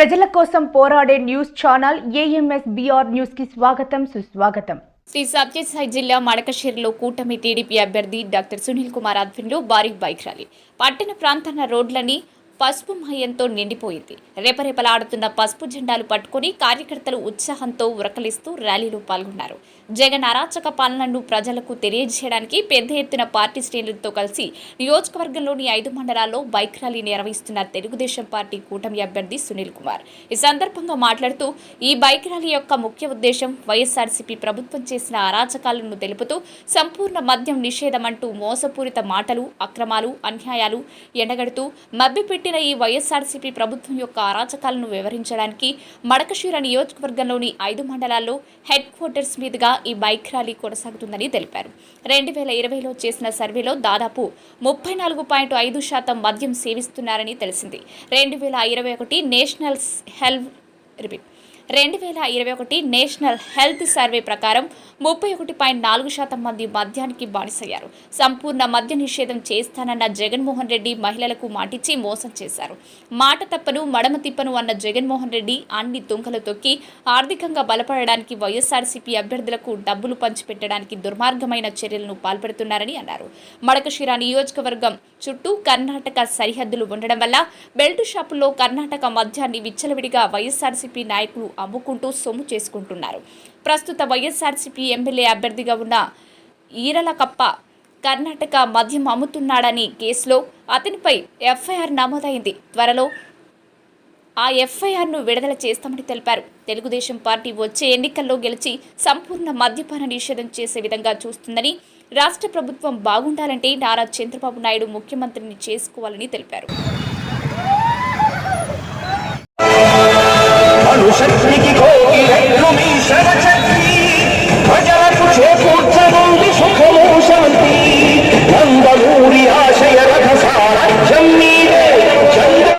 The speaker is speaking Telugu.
ప్రజల కోసం పోరాడే న్యూస్ ఛానల్ ఏఎంఎస్ బిఆర్ న్యూస్కి స్వాగతం సుస్వాగతం. శ్రీ సత్యసాయి జిల్లా మడకశిరిలో కూటమి టీడీపీ అభ్యర్థి డాక్టర్ సునీల్ కుమార్ ఆధ్వర్యంలో భారీ బైక్ ర్యాలీ. పట్టణ ప్రాంతాల రోడ్లని పసుపు మయంతో నిండిపోయింది. రెపరెపలాడుతున్న పసుపు జెండాలు పట్టుకుని కార్యకర్తలు ఉత్సాహంతో ఉరకలిస్తూ ర్యాలీలో పాల్గొన్నారు. జగన్ అరాచక పాలనను ప్రజలకు తెలియజేయడానికి పెద్ద ఎత్తున పార్టీ శ్రేణులతో కలిసి నియోజకవర్గంలోని ఐదు మండలాల్లో బైక్ ర్యాలీ నిర్వహిస్తున్న తెలుగుదేశం పార్టీ కూటమి అభ్యర్థి సునీల్ కుమార్. ఈ సందర్భంగా మాట్లాడుతూ ఈ బైక్ ర్యాలీ యొక్క ముఖ్య ఉద్దేశం వైఎస్ఆర్సీపీ ప్రభుత్వం చేసిన అరాచకాలను తెలుపుతూ సంపూర్ణ మద్యం నిషేధం అంటూ మోసపూరిత మాటలు అక్రమాలు అన్యాయాలు ఎండగడుతూ పుట్టిన ఈ వైఎస్ఆర్సీపీ ప్రభుత్వం యొక్క అరాచకాలను వివరించడానికి మడకశీర నియోజకవర్గంలోని ఐదు మండలాల్లో హెడ్ క్వార్టర్స్ మీదుగా ఈ బైక్ ర్యాలీ కొనసాగుతుందని తెలిపారు. రెండు వేల ఇరవైలో చేసిన సర్వేలో దాదాపు ముప్పై నాలుగు పాయింట్ ఐదు శాతం మద్యం సేవిస్తున్నారని తెలిసింది. రెండు వేల ఇరవై ఒకటి నేషనల్ హెల్త్ రిపీట్ రెండు వేల ఇరవై ఒకటి నేషనల్ హెల్త్ సర్వే ప్రకారం ముప్పై ఒకటి పాయింట్ నాలుగు శాతం మంది మద్యానికి బానిసయ్యారు. సంపూర్ణ మద్య నిషేధం చేస్తానన్న జగన్మోహన్ రెడ్డి మహిళలకు మాటిచ్చి మోసం చేశారు. మాట తప్పను మడమ తిప్పను అన్న జగన్మోహన్ రెడ్డి అన్ని తుంకలు తొక్కి ఆర్థికంగా బలపడడానికి వైఎస్ఆర్సీపీ అభ్యర్థులకు డబ్బులు పంచిపెట్టడానికి దుర్మార్గమైన చర్యలను పాల్పడుతున్నారని అన్నారు. మడకశిరా నియోజకవర్గం చుట్టూ కర్ణాటక సరిహద్దులు ఉండడం వల్ల బెల్ట్ షాపుల్లో కర్ణాటక మద్యాన్ని విచ్చలవిడిగా వైఎస్ఆర్సీపీ నాయకులు అమ్ముకుంటూ సొమ్ము చేసుకుంటున్నారు. ప్రస్తుత వైఎస్ఆర్సీపీ ఎమ్మెల్యే అభ్యర్థిగా ఉన్న ఈరలకప్ప కర్ణాటక మద్యం అమ్ముతున్నాడని కేసులో అతనిపై ఎఫ్ఐఆర్ నమోదైంది. త్వరలో ఆ ఎఫ్ఐఆర్ను విడుదల చేస్తామని తెలిపారు. తెలుగుదేశం పార్టీ వచ్చే ఎన్నికల్లో గెలిచి సంపూర్ణ మద్యపాన నిషేధం చేసే విధంగా చూస్తుందని రాష్ట్ర ప్రభుత్వం బాగుండాలంటే నారా చంద్రబాబు నాయుడు ముఖ్యమంత్రిని చేసుకోవాలని తెలిపారు. शक्ति की खोगी लक्ष्मी शरण